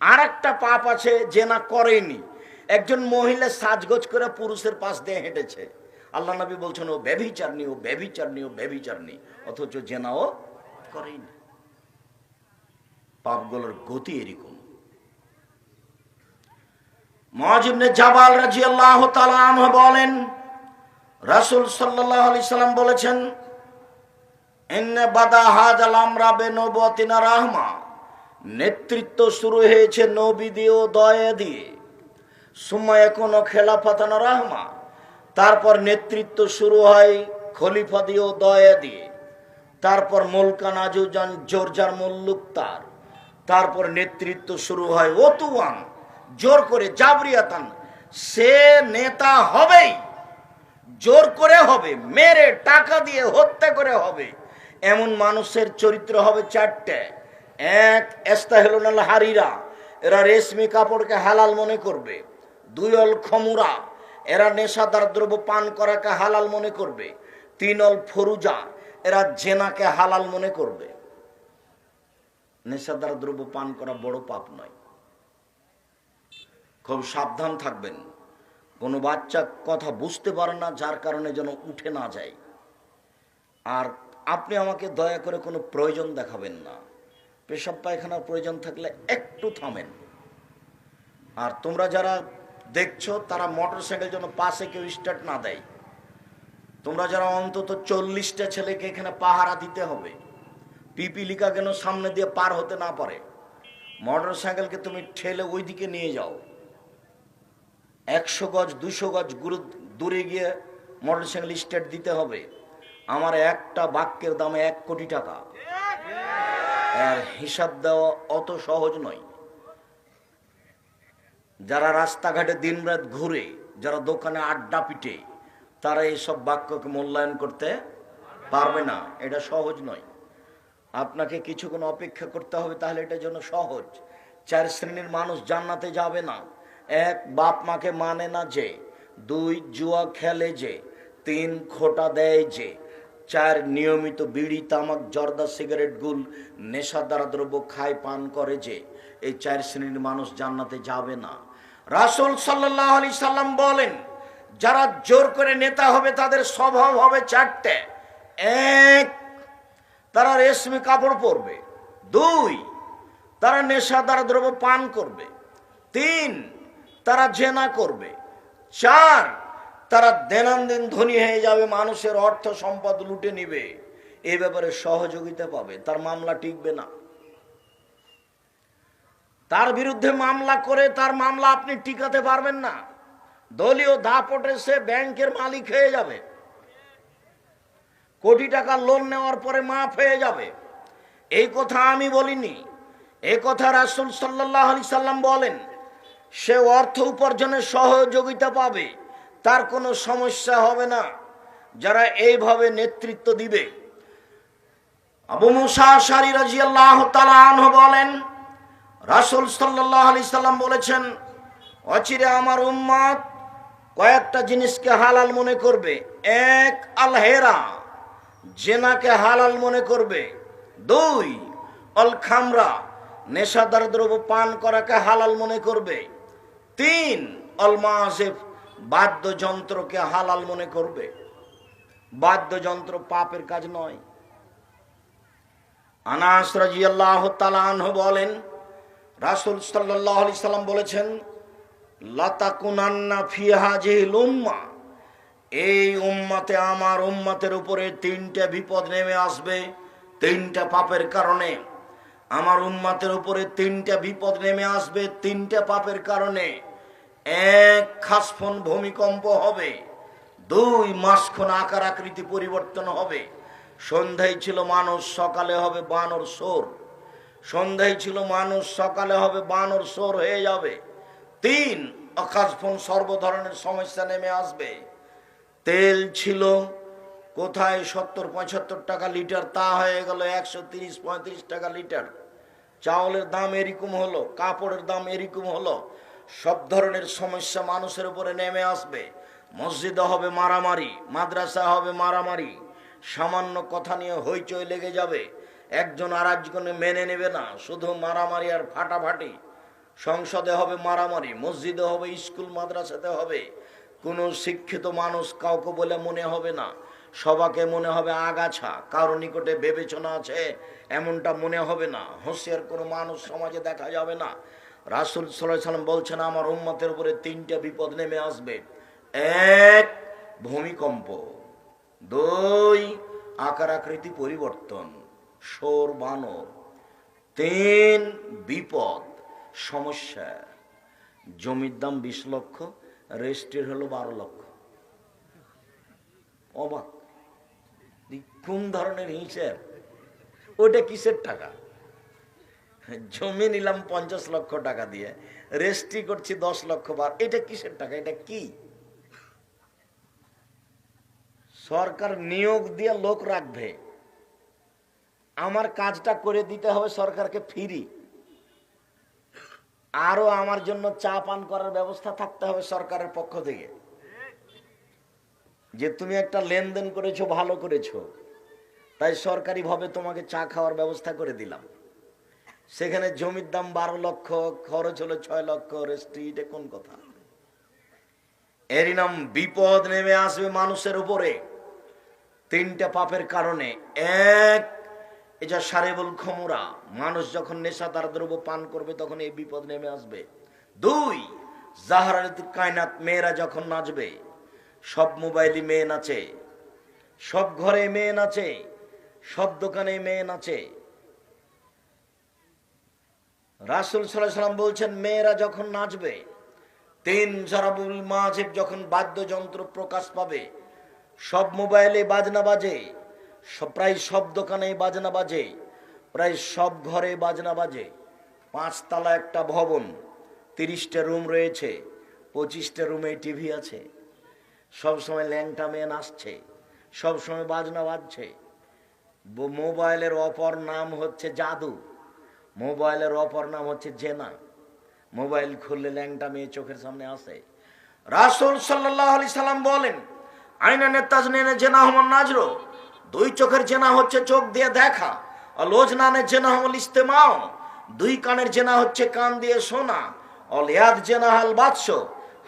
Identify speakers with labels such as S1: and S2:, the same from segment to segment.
S1: আর একটা পাপ আছে যে না করেনি। একজন মহিলা সাজগোজ করে পুরুষের পাশ দিয়ে হেঁটেছে। আল্লাহ নবী বলছেন, ও ব্যভিচারনি ও ব্যভিচারনি ও ব্যভিচারনি অথচ জেনাও করেনি। পাপগুলোর গতি এরকম। মহাজিবনে জাবাল রাজি আল্লাহ বলেন, রাসুল সাল্লাহ আলি সাল্লাম বলেছেন এন্নে বাদা হাজ আলামরা বেনবতিনা রাহমা। নেতৃত্ব শুরু হয়েছে নবী দিয়ে ও দয়া দিয়ে। সময় এখনও খেলাফাতানা রাহমা। তারপর নেতৃত্ব শুরু হয় খলিফা দিয়ে ও দয়া দিয়ে। তারপর মুলকান আজুজান, জোরজার মুল্লুক তার। তারপর নেতৃত্ব শুরু হয় ওতুয়ান জোর করে জাবরিয়াতান, সে নেতা হবেই। জোর করে হবে, মেরে টাকা দিয়ে হত্যা করে হবে। এমন মানুষের চরিত্র হবে চারটে। এক এস্তাহেলুনাল হারিরা, এরা রেশমি কাপড়কে হালাল মনে করবে। দুই অল খমুরা, এরা নেশাদার দ্রব্য পান করাকে হালাল মনে করবে। তিন অল ফরুজা, এরা জেনাকে হালাল মনে করবে। নেশাদার দ্রব্য পান করা বড় পাপ নয়। খুব সাবধান থাকবেন। কোনো বাচ্চা কথা বুঝতে পারে না, যার কারণে যেন উঠে না যায়। আর আপনি আমাকে দয়া করে কোনো প্রয়োজন দেখাবেন না। পেশাব পায়খানার প্রয়োজন থাকলে একটু থামেন। আর তোমরা যারা দেখছ, তারা মোটর সাইকেল যেন পাশে কেউ স্টার্ট না দেয়। তোমরা যারা অন্তত চল্লিশটা ছেলেকে এখানে পাহারা দিতে হবে, পিপিলিকা কেন সামনে দিয়ে পার হতে না পারে মোটর সাইকেলকে তুমি ঠেলে ওই দিকে নিয়ে যাও। একশো গজ, দুশো গজ গুরু- দূরে গিয়ে মোটর সাইকেল স্টার্ট দিতে হবে। আমার একটা বাক্যের দাম এক কোটি টাকা। আর হিসাব দেওয়া অত সহজ নয়। যারা রাস্তাঘাটে দিনরাত ঘুরে, যারা দোকানে আড্ডা পিটে, তারা এইসব বাক্যকে মূল্যায়ন করতে পারবে না। এটা সহজ নয়। আপনাকে কিছুক্ষণ অপেক্ষা করতে হবে, তাহলে এটা জন্য সহজ। চার শ্রেণির মানুষ জান্নাতে যাবে না। এক বাপ মাকে মানে না যে, দুই জুয়া খেলে যে, তিন খোটা দেয় যে। চার নিয়মিত বিড়ি, তামাক, জর্দা, সিগারেট, গুল নেশাদার দ্রব্য খায়, পান করে যে, এই চার শ্রেণির মানুষ জান্নাতে যাবে না। রাসুল সাল্লাহ আলি সাল্লাম বলেন, যারা জোর করে নেতা হবে, তাদের স্বভাব হবে চারটে। এক, তারা রেশমি কাপড় পরবে। দুই, তারা নেশাদার দ্রব্য পান করবে। তিন, তারা জেনা করবে। চার তারা দৈনন্দিন ধনী হয়ে যাবে, মানুষের অর্থ সম্পদ লুটে নিবে। এ ব্যাপারে সহযোগিতা পাবে, তার মামলা টিকবে না। তার বিরুদ্ধে মামলা করে, তার মামলা আপনি টিকাতে পারবেন না। দলীয় দাপটে সে ব্যাংকের মালিক হয়ে যাবে। কোটি টাকা লোন নেওয়ার পরে মাফ হয়ে যাবে। এই কথা আমি বলিনি। এই কথা রাসুল সাল্লাহ আলি সাল্লাম বলেন, সে অর্থ উপার্জনের সহযোগিতা পাবে। তার কোনো সমস্যা হবে না। যারা এইভাবে নেতৃত্ব দিবে। আবু মুসা সারি রাজিয়াল্লাহ তালাহ বলেন, রাসুল সাল্লাহ আলি সাল্লাম বলেছেন, অচিরে আমার উম্মাদ কয়েকটা জিনিসকে হালাল মনে করবে। এক, আলহেরা, জেনাকে হালাল মনে করবে। দুই অল খামরা নেশাদার দ্রব্য পান করাকে হালাল মনে করবে। তিন অল মাসেফ বাদ্যযন্ত্রকে হালাল মনে করবে। বাদ্যযন্ত্র পাপের কাজ নয়। আনাস রাজিয়াল্লাহ তালাহ বলেন, রাসুল সাল্লাহ আলি সাল্লাম বলেছেন, লাতাকুনান্না ফিহা যে উম্মা এই উম্মাতে আমার উম্মাতের উপরে তিনটা বিপদ নেমে আসবে, তিনটা পাপের কারণে। আমার উম্মাতের উপরে তিনটা বিপদ নেমে আসবে, তিনটা পাপের কারণে। এক খাসফন ভূমিকম্প হবে। দুই মাসক্ষণ আকার আকৃতি পরিবর্তন হবে। সন্ধ্যায় ছিল মানুষ, সকালে হবে বানর সোর। সন্ধ্যায় ছিল মানুষ, সকালে হবে বানর সোর হয়ে যাবে। তিন অকাশফোন সর্ব ধরনের সমস্যা নেমে আসবে। তেল ছিল কোথায়? সত্তর পঁচাত্তর টাকা লিটার, তা হয়ে গেল একশো তিরিশ, পঁয়ত্রিশ টাকা লিটার। চাউলের দাম এরকম হলো, কাপড়ের দাম এরকম হলো। সব ধরনের সমস্যা মানুষের উপরে নেমে আসবে। মসজিদে হবে মারামারি, মাদ্রাসা হবে মারামারি। সামান্য কথা নিয়ে হইচই লেগে যাবে। একজন আর একজনে মেনে নেবে না, শুধু মারামারি আর ফাটাফাটি। সংসদে হবে মারামারি, মসজিদে হবে, স্কুল, মাদ্রাসাতে হবে। কোনো শিক্ষিত মানুষ কাউকে বলে মনে হবে না। সবাকে মনে হবে আগাছা, কারও নিকটে বিবেচনা আছে, এমনটা মনে হবে না। হোসিয়ার কোনো মানুষ সমাজে দেখা যাবে না। রাসুল সাল্লাম বলছেন, আমার উম্মতের উপরে তিনটা বিপদ নেমে আসবে। এক, ভূমিকম্প। দুই আকার আকৃতি পরিবর্তন। সোর বানর। তিন, বিপদ, সমস্যা। জমির দাম বিশ লক্ষ, রেজিস্ট্রির হলো বারো লক্ষ। অবাক। কোন ধরনের হিসেব ওটা কিসের টাকা? জমি নিলাম পঞ্চাশ লক্ষ টাকা দিয়ে রেজিস্ট্রি করছি দশ লক্ষ বার। এটা কিসের টাকা? এটা কি? সরকার নিয়োগ দিয়ে লোক রাখবে। আমার কাজটা করে দিতে হবে সরকারকে ফ্রি। আরও আমার জন্য চা পান করার ব্যবস্থা থাকতে হবে সরকারের পক্ষ থেকে। যে তুমি একটা লেনদেন করেছ, ভালো করেছ। তাই সরকারি ভাবে তোমাকে চা খাওয়ার ব্যবস্থা করে দিলাম। সেখানে জমির দাম বারো লক্ষ, খরচ হলো ছয় লক্ষ রেস্ট্রি এটা কোন কথা? এরই নাম, বিপদ নেমে আসবে মানুষের উপরে। তিনটা পাপের কারণে। এক এটা সারেবুল খমরা, মানুষ যখন নেশাদার দ্রব্য পান করবে, তখন এই বিপদ নেমে আসবে। দুই জাহারাত কায়নাত, মেয়েরা যখন নাচবে, সব মোবাইলে মেয়ে নাচে, সব ঘরে মেয়ে নাচে, সব দোকানে মেয়ে নাচে রাসুল সাল্লাম বলছেন, মেয়েরা যখন নাচবে, তিন জারাবুল মাঝেব যখন বাদ্যযন্ত্র প্রকাশ পাবে, সব মোবাইলে বাজনা বাজে প্রায় সব দোকানে বাজনা বাজে, প্রায় সব ঘরে বাজনা বাজে। পাঁচতলা একটা ভবন, তিরিশটা রুম রয়েছে, পঁচিশটা রুমে টিভি আছে। সব সময় ল্যাংটা নাচছে, সব সময় বাজনা বাজছে। মোবাইলের অপর নাম হচ্ছে জাদু। মোবাইলের অপর নাম হচ্ছে জেনা। মোবাইল খুললে ল্যাংটা মেয়ে চোখের সামনে আসে। রাসুল সাল্লাহ আলি সাল্লাম বলেন, আইনা নেতাজ নেনে জেনা হমন নাজরো। দুই চোখের জেনা হচ্ছে চোখ দিয়ে দেখা অলোজ নানের জেনা হমল ইস্তেমাও। দুই কানের জেনা হচ্ছে কান দিয়ে শোনা অলিয়াদ জেনা হাল বাদশ।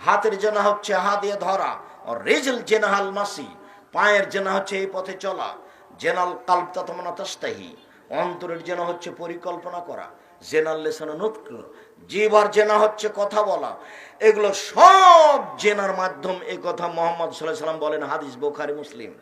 S1: হাতের জেনা হচ্ছে হা দিয়ে ধরা ও রেজল জেনা হাল মাসি। পায়ের জেনা হচ্ছে এই পথে চলা। জেনাল কাল্পতা তমনা তস্তাহি অন্তরের জেনা হচ্ছে পরিকল্পনা করা, জেনার লেসানো নুৎক জিবার জেনা হচ্ছে কথা বলা, এগুলো সব জেনার মাধ্যম, এই কথা মোহাম্মদ সাল্লাহ সাল্লাম বলেন হাদিস বোখারি মুসলিম।